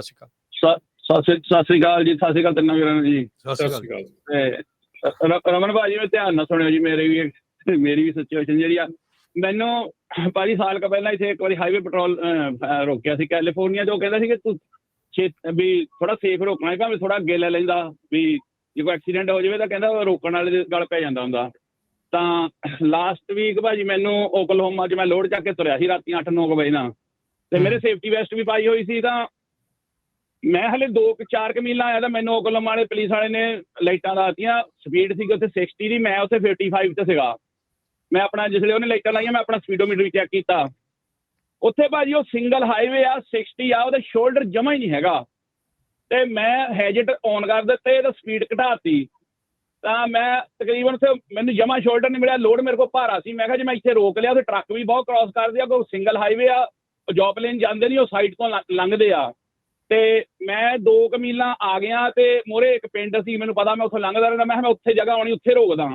ਸਤਿ ਸ਼੍ਰੀ ਅਕਾਲ। ਸਤਿ ਸ੍ਰੀ- ਸਤਿ ਸ੍ਰੀ ਅਕਾਲ ਜੀ ਸਤਿ ਸ੍ਰੀ ਅਕਾਲ ਤਿੰਨਾਂ ਵੀਰਾਂ ਨੂੰ ਜੀ। ਸਤਿ ਸ਼੍ਰੀ ਅਕਾਲ। ਤੇ ਰ- ਰਮਨ ਭਾਜੀ ਨੂੰ ਧਿਆਨ ਨਾਲ ਸੁਣਿਓ ਜੀ ਮੇਰੇ ਵੀ ਮੇਰੀ ਵੀ ਸਿਚੁਏਸ਼ਨ ਜਿਹੜੀ ਆ। ਮੈਨੂੰ ਭਾਜੀ ਸਾਲ ਕੁ ਪਹਿਲਾਂ ਇੱਥੇ ਇੱਕ ਵਾਰੀ ਹਾਈਵੇ ਪੈਟਰੋਲ ਰੋਕਿਆ ਸੀ ਕੈਲੀਫੋਰਨੀਆ ਜੋ ਕਹਿੰਦਾ ਸੀ ਕਿ ਤੂੰ ਛੇ- ਵੀ ਥੋੜਾ ਸੇਫ ਰੋਕਣਾ ਹੈ ਭਾਵੇਂ ਥੋੜਾ ਅੱਗੇ ਲੈ ਲੈਂਦਾ ਵੀ ਜੇ ਕੋਈ ਐਕਸੀਡੈਂਟ ਹੋ ਜਾਵੇ ਤਾਂ ਕਹਿੰਦਾ ਉਹ ਰੋਕਣ ਵਾਲੇ ਦੇ ਗਲ ਪੈ ਜਾਂਦਾ ਹੁੰਦਾ। ਤਾਂ ਲਾਸਟ ਵੀਕ ਭਾਜੀ ਮੈਨੂੰ ਓਕਲਹੋਮਾ 'ਚ ਮੈਂ ਲੋਡ ਚੱਕ ਕੇ ਤੁਰਿਆ ਸੀ ਰਾਤੀ 8-9 ਵਜੇ ਨਾਲ। ਤੇ ਮੇਰੇ ਸੇਫਟੀ ਵੈਸਟ ਵੀ ਪਾਈ ਹੋਈ ਸੀ ਤਾਂ ਮੈਂ ਹਲੇ 2 4 ਮੀਲਾਂ ਆਇਆ ਤਾਂ ਮੈਨੂੰ ਓਕਲਹੋਮਾ ਵਾਲੇ ਪੁਲਿਸ ਵਾਲੇ ਨੇ ਲਾਈਟਾਂ ਲਾਤੀਆਂ। ਸਪੀਡ ਸੀਗੀ ਉੱਥੇ 60 ਦੀ, ਮੈਂ ਉੱਥੇ 55 ਤੇ ਸੀਗਾ। ਮੈਂ ਆਪਣਾ ਜਿਸਲੇ ਉਹਨੇ ਲਾਈਟਾਂ ਲਾਈਆਂ, ਮੈਂ ਆਪਣਾ ਸਪੀਡੋਮੀਟਰ ਵੀ ਚੈੱਕ ਕੀਤਾ। ਉੱਥੇ ਭਾਜੀ ਉਹ ਸਿੰਗਲ ਹਾਈਵੇ ਆ 60 ਆ, ਉਹਦਾ ਸ਼ੋਲਡਰ ਜਮਾ ਹੀ ਨਹੀਂ ਹੈਗਾ। ਤੇ ਮੈਂ ਹੈਜਟ ਔਨ ਕਰ ਦਿੱਤੇ ਤੇ ਸਪੀਡ ਘਟਾਤੀ। ਤਾਂ ਮੈਂ ਤਕਰੀਬਨ ਉੱਥੇ ਮੈਨੂੰ ਜਮਾ ਸ਼ੋਲਡਰ ਨਹੀਂ ਮਿਲਿਆ ਲੋਡ ਮੇਰੇ ਕੋਲ ਭਾਰਾ ਸੀ। ਮੈਂ ਕਿਹਾ ਜੇ ਮੈਂ ਇੱਥੇ ਰੋਕ ਲਿਆ ਤੇ ਟਰੱਕ ਵੀ ਬਹੁਤ ਕ੍ਰਾਸ ਕਰਦੇ ਆ, ਕੋਈ ਸਿੰਗਲ ਹਾਈਵੇ ਆ, ਉਹ ਜਾਂਦੇ ਨਹੀਂ, ਉਹ ਸਾਈਡ ਤੋਂ ਲੰਘ- ਲੰਘਦੇ ਆ। ਤੇ ਮੈਂ ਦੋ ਕਮੀਲਾਂ ਆ ਗਿਆ ਤੇ ਮੋਰੇ ਇੱਕ ਪਿੰਡ ਸੀ, ਮੈਨੂੰ ਪਤਾ ਮੈਂ ਉੱਥੋਂ ਲੰਘਦਾ ਰਹਿੰਦਾ, ਮੈਂ ਕਿਹਾ ਮੈਂ ਉੱਥੇ ਜਗ੍ਹਾ ਆਉਣੀ ਉੱਥੇ ਰੋਕਦਾ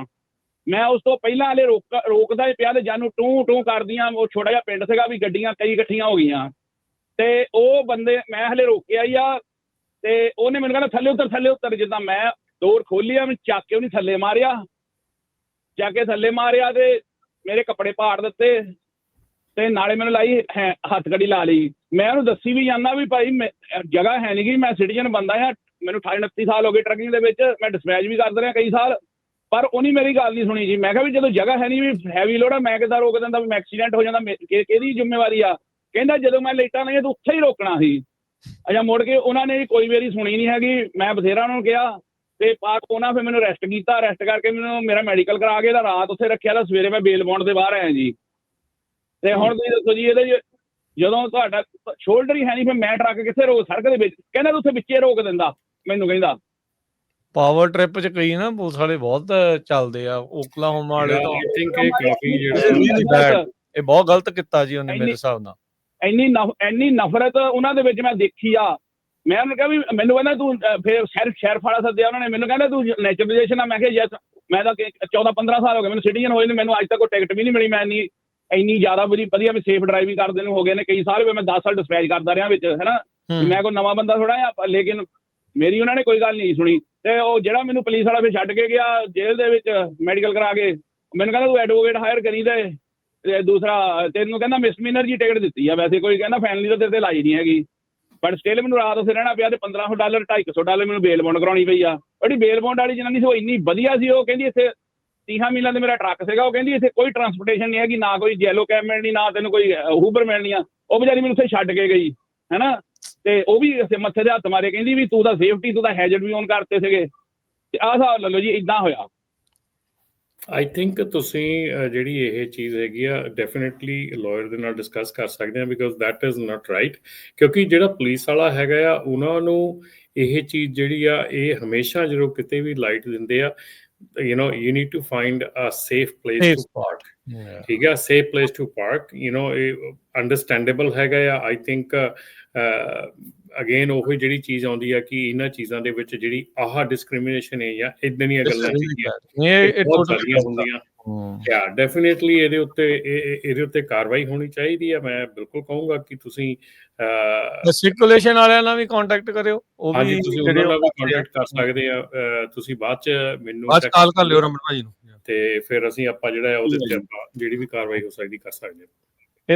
ਮੈਂ ਉਸ ਤੋਂ ਪਹਿਲਾਂ ਹਲੇ ਰੋਕ, ਰੋਕਦਾ ਹੀ ਪਿਆ ਤੇ ਜਾਨੂੰ ਟੂ ਟੂ ਕਰਦੀਆਂ, ਉਹ ਛੋਟਾ ਜਿਹਾ ਪਿੰਡ ਸੀਗਾ ਵੀ ਗੱਡੀਆਂ ਕਈ ਇਕੱਠੀਆਂ ਹੋ ਗਈਆਂ। ਤੇ ਉਹ ਬੰਦੇ ਮੈਂ ਹਲੇ ਰੋਕਿਆ ਹੀ ਆ ਤੇ ਉਹਨੇ ਮੈਨੂੰ ਕਹਿੰਦਾ ਥੱਲੇ ਉਤਰ ਥੱਲੇ ਉਤਰ। ਜਿੱਦਾਂ ਮੈਂ ਡੋਰ ਖੋਲਿਆ ਮੈਂ ਚੱਕ ਕੇ ਉਹਨੇ ਥੱਲੇ ਮਾਰਿਆ। ਚੱਕ ਕੇ ਥੱਲੇ ਮਾਰਿਆ ਤੇ ਮੇਰੇ ਕੱਪੜੇ ਪਾੜ ਦਿੱਤੇ। ਤੇ ਨਾਲੇ ਮੈਨੂੰ ਲਾਈ ਹੈ- ਹੱਥ ਕੜੀ ਲਾ ਲਈ। ਮੈਂ ਉਹਨੂੰ ਦੱਸੀ ਵੀ ਜਾਂਦਾ ਵੀ ਭਾਈ ਮੈਂ- ਜਗ੍ਹਾ ਹੈ ਨਹੀਂ ਗੀ, ਮੈਂ ਸਿਟੀਜ਼ਨ ਬੰਦਾ ਹਾਂ, ਮੈਨੂੰ 28 29 ਸਾਲ ਹੋ ਗਏ ਟਰੱਕਿੰਗ ਦੇ ਵਿੱਚ, ਮੈਂ ਡਿਸਪੈਚ ਵੀ ਕਰਦਾ ਰਿਹਾ ਕਈ ਸਾਲ, ਪਰ ਉਹਨੇ ਮੇਰੀ ਗੱਲ ਨਹੀਂ ਸੁਣੀ ਜੀ। ਮੈਂ ਕਿਹਾ ਵੀ ਜਦੋਂ ਜਗ੍ਹਾ ਹੈ ਨਹੀਂ ਵੀ ਹੈਵੀ ਲੋਡ ਆ, ਮੈਂ ਕਿੱਦਾਂ ਰੋਕ ਦਿੰਦਾ ਵੀ ਮੈਂ ਐਕਸੀਡੈਂਟ ਹੋ ਜਾਂਦਾ, ਮੇ- ਕਿਹਦੀ ਜ਼ਿੰਮੇਵਾਰੀ ਆ? ਕਹਿੰਦਾ ਜਦੋਂ ਮੈਂ ਲੇਟਾਂ ਲਾਈਆਂ, ਤਾਂ ਉੱਥੇ ਹੀ ਰੋਕਣਾ ਸੀ। ਅੱਛਾ, ਮੁੜ ਕੇ ਉਹਨਾਂ ਨੇ ਕੋਈ ਮੇਰੀ ਸੁਣੀ ਨਹੀਂ ਹੈਗੀ, ਮੈਂ ਬਥੇਰਾ ਉਹਨਾਂ ਨੂੰ ਕਿਹਾ, ਤੇ ਪਾਕ ਉਹਨਾਂ ਫਿਰ ਮੈਨੂੰ ਅਰੈਸਟ ਕੀਤਾ। ਅਰੈਸਟ ਕਰਕੇ ਮੈਨੂੰ ਮੇਰਾ ਮੈਡੀਕਲ ਕਰਾ ਕੇ ਤਾਂ ਰਾਤ ਉੱਥੇ ਰੱਖਿਆ ਤਾਂ ਸਵੇਰੇ ਮੈਂ ਬੇਲ ਬੌਂਡ ਦੇ ਬਾਹਰ ਆਇਆ ਜੀ। ਤੇ ਹੁਣ ਤੁਸੀਂ ਦੱਸੋ ਜੀ ਇਹਦੇ ਜਦੋਂ ਤੁਹਾਡਾ ਸ਼ੋਲਡਰ ਹੀ ਹੈ ਨਹੀਂ ਫਿਰ ਮੈਂ ਟਰੱਕ ਕਿੱਥੇ ਰੋਕ ਸੜਕ ਦੇ ਵਿੱਚ। ਕਹਿੰਦਾ ਤੂੰ ਉੱਥੇ ਵਿੱਚੇ ਰੋਕ ਦਿੰਦਾ ਮੈਨੂੰ ਕਹਿੰਦਾ। ਪਾਵਰ ਟ੍ਰਿਪ ਚ ਕਈ ਨਾ ਪੁਲਿਸ ਵਾਲੇ ਬਹੁਤ ਚੱਲਦੇ ਆ ਓਕਲਾਹੋਮਾ ਵਾਲੇ ਤਾਂ ਆਈ ਥਿੰਕ ਇਹ ਕਾਫੀ ਜਿਹੜਾ. ਇਹ ਬਹੁਤ ਗਲਤ ਕੀਤਾ ਜੀ ਉਹਨੇ ਮੇਰੇ ਹਿਸਾਬ ਨਾਲ। ਇੰਨੀ ਇੰਨੀ ਨਫ਼ਰਤ ਉਹਨਾਂ ਦੇ ਵਿੱਚ ਮੈਂ ਦੇਖੀ ਆ। ਮੈਂ ਉਹਨੂੰ ਕਿਹਾ ਵੀ ਮੈਨੂੰ ਕਹਿੰਦਾ ਤੂੰ ਫਿਰ ਸ਼ਹਿਰ ਸ਼ਹਿਰ ਫਾੜਾ ਸੱਦਿਆ ਉਹਨਾਂ ਨੇ। ਮੈਨੂੰ ਕਹਿੰਦਾ ਤੂੰ ਨੈਚੁਰਲਾਈਜੇਸ਼ਨ ਆ। ਮੈਂ ਕਿਹਾ ਯੈਸ ਮੈਂ ਤਾਂ 14 15 ਸਾਲ ਹੋ ਗਏ ਮੈਨੂੰ ਸਿਟੀਜ਼ਨ ਹੋਏ ਨੇ ਮੈਨੂੰ ਅੱਜ ਤੱਕ ਕੋਈ ਟਿਕਟ ਵੀ ਨਹੀਂ ਮਿਲੀ ਮੈਂ ਇੰਨੀ ਇੰਨੀ ਜ਼ਿਆਦਾ ਬੜੀ ਵਧੀਆ ਮੈਂ ਸੇਫ ਡਰਾਈਵਿੰਗ ਕਰਦੇ ਨੂੰ ਹੋ ਗਏ ਨੇ ਕਈ ਸਾਲ ਹੋਏ ਮੈਂ 10 ਸਾਲ ਡਿਸਪੈਚ ਕਰਦਾ ਰਿਹਾ ਵਿੱਚ ਹੈਨਾ। ਮੈਂ ਕੋਈ ਨਵਾਂ ਬੰਦਾ ਥੋੜਾ ਆ ਲੇਕਿਨ ਮੇਰੀ ਉਹਨਾਂ ਨੇ ਕੋਈ ਗੱਲ ਨਹੀਂ ਸੁਣੀ। ਤੇ ਉਹ ਜਿਹੜਾ ਮੈਨੂੰ ਪੁਲਿਸ ਵਾਲਾ ਫਿਰ ਛੱਡ ਕੇ ਗਿਆ ਜੇਲ੍ਹ ਦੇ ਵਿੱਚ ਮੈਡੀਕਲ ਕਰਾ ਕੇ ਮੈਨੂੰ ਕਹਿੰਦਾ ਤੂੰ ਐਡਵੋਕੇਟ ਹਾਇਰ ਕਰੀ ਤੇ ਤੇ ਦੂਸਰਾ ਤੈਨੂੰ ਕਹਿੰਦਾ ਮਿਸਮੀਨਰ ਜੀ ਟਿਕਟ ਦਿੱਤੀ ਆ ਵੈਸੇ ਕੋਈ ਕਹਿੰਦਾ ਫੈਮਿਲੀ ਤਾਂ ਤੇਰੇ ਤੇ ਲਾਈ ਨਹੀਂ ਹੈਗੀ। ਬਟ ਸਟਿਲ ਮੈਨੂੰ ਰਾਤ ਉੱਥੇ ਰਹਿਣਾ ਪਿਆ ਤੇ 1500 ਡਾਲਰ 250 ਡਾਲਰ ਮੈਨੂੰ ਬੇਲ ਬੌਂਡ ਕਰਾਉਣੀ ਪਈ ਆ। ਜਿਹੜੀ ਬੇਲ ਬੌਂਡ ਵਾਲੀ ਜਨਾਨੀ ਸੀ ਉਹ ਇੰਨੀ ਵਧੀਆ ਸੀ ਉਹ ਕਹਿੰਦੀ ਇੱਥੇ 30 ਮੀਲਾਂ ਤੇ ਮੇਰਾ ਟਰੱਕ ਸੀਗਾ, ਉਹ ਕਹਿੰਦੀ ਇੱਥੇ ਕੋਈ ਟਰਾਂਸਪੋਰਟੇਸ਼ਨ ਨਹੀਂ ਹੈਗੀ, ਨਾ ਕੋਈ ਜੈਲੋ ਕੈਬ ਮਿਲਣੀ, ਨਾ ਤੈਨੂੰ ਕੋਈ ਹੂਬਰ ਮਿਲਣੀ ਆ। ਉਹ ਵਿਚਾਰੀ ਮੈਨੂੰ ਉੱਥੇ ਛੱਡ ਕੇ ਗਈ, ਹੈਨਾ? ਤੇ ਉਹ ਵੀ ਇੱਥੇ ਮੱਥੇ ਦੇ ਹੱਥ ਮਾਰੇ, ਕਹਿੰਦੀ ਵੀ ਤੂੰ ਤਾਂ ਸੇਫਟੀ ਤੂੰ ਤਾਂ ਹੈਜ਼ਰਡ ਵੀ ਔਨ ਕਰਤੇ ਸੀਗੇ। ਤੇ ਆਹ ਹਿਸਾਬ ਲੈ ਲਓ ਜੀ ਇਦਾਂ ਹੋਇਆ। ਆਈ ਥਿੰਕ ਤੁਸੀਂ ਜਿਹੜੀ ਇਹ ਚੀਜ਼ ਹੈਗੀ ਆ ਡੈਫੀਨਿਟਲੀ ਲਾਇਰ ਦੇ ਨਾਲ ਡਿਸਕਸ ਕਰ ਸਕਦੇ ਆ because that is not right ਕਿਉਂਕਿ ਜਿਹੜਾ ਪੁਲਿਸ ਵਾਲਾ ਹੈਗਾ ਆ, ਉਹਨਾਂ ਨੂੰ ਇਹ ਚੀਜ਼ ਜਿਹੜੀ ਆ ਇਹ ਹਮੇਸ਼ਾ ਜਦੋਂ ਕਿਤੇ ਵੀ ਲਾਈਟ ਦਿੰਦੇ ਆ you know you need to find a safe place safe to park. ਠੀਕ ਆ safe place to park you know understandable ਹੈਗਾ ਆ i think ਅਗੇਨ ਉਹ ਜਿਹੜੀ ਚੀਜ਼ ਆਉਂਦੀ ਆ ਕਿ ਇਹਨਾਂ ਚੀਜ਼ਾਂ ਦੇ ਵਿੱਚ ਜਿਹੜੀ ਆਹ ਡਿਸਕ੍ਰਿਮੀਨੇਸ਼ਨ ਹੈ ਜਾਂ ਇਦਾਂ ਦੀਆਂ ਗੱਲਾਂ ਇਹ ਟੋਟਲ ਹੁੰਦੀਆਂ। ਯਾ ਡੈਫੀਨਿਟਲੀ ਇਹਦੇ ਉੱਤੇ ਇਹ- ਇਹ- ਇਹਦੇ ਉੱਤੇ ਕਾਰਵਾਈ ਹੋਣੀ ਚਾਹੀਦੀ ਹੈ। ਮੈਂ ਬਿਲਕੁਲ ਕਹੂੰਗਾ ਕਿ ਤੁਸੀਂ ਸਰਕੂਲੇਸ਼ਨ ਵਾਲਿਆਂ ਨਾਲ ਵੀ ਕੰਟੈਕਟ ਕਰਿਓ। ਉਹ ਹਾਂਜੀ ਵੀ ਤੁਸੀਂ ਜਿਹੜੇ ਉਹਨਾਂ ਨਾਲ ਵੀ ਕੰਟੈਕਟ ਕਰ ਸਕਦੇ ਆ। ਤੁਸੀਂ ਬਾਅਦ ਚ ਮੈਨੂੰ ਬਾਅਦ ਕਾਲ ਕਰ ਲਿਓ ਰਮਨ ਭਾਜੀ ਨੂੰ। ਤੇ ਫਿਰ ਅਸੀਂ ਆਪਾਂ ਜਿਹੜਾ ਹੈ ਉਹਦੇ ਤੇ ਆਪਾਂ ਜਿਹੜੀ ਵੀ ਕਾਰਵਾਈ ਹੋ ਸਕਦੀ ਕਰ ਸਕਦੇ ਹਾਂ।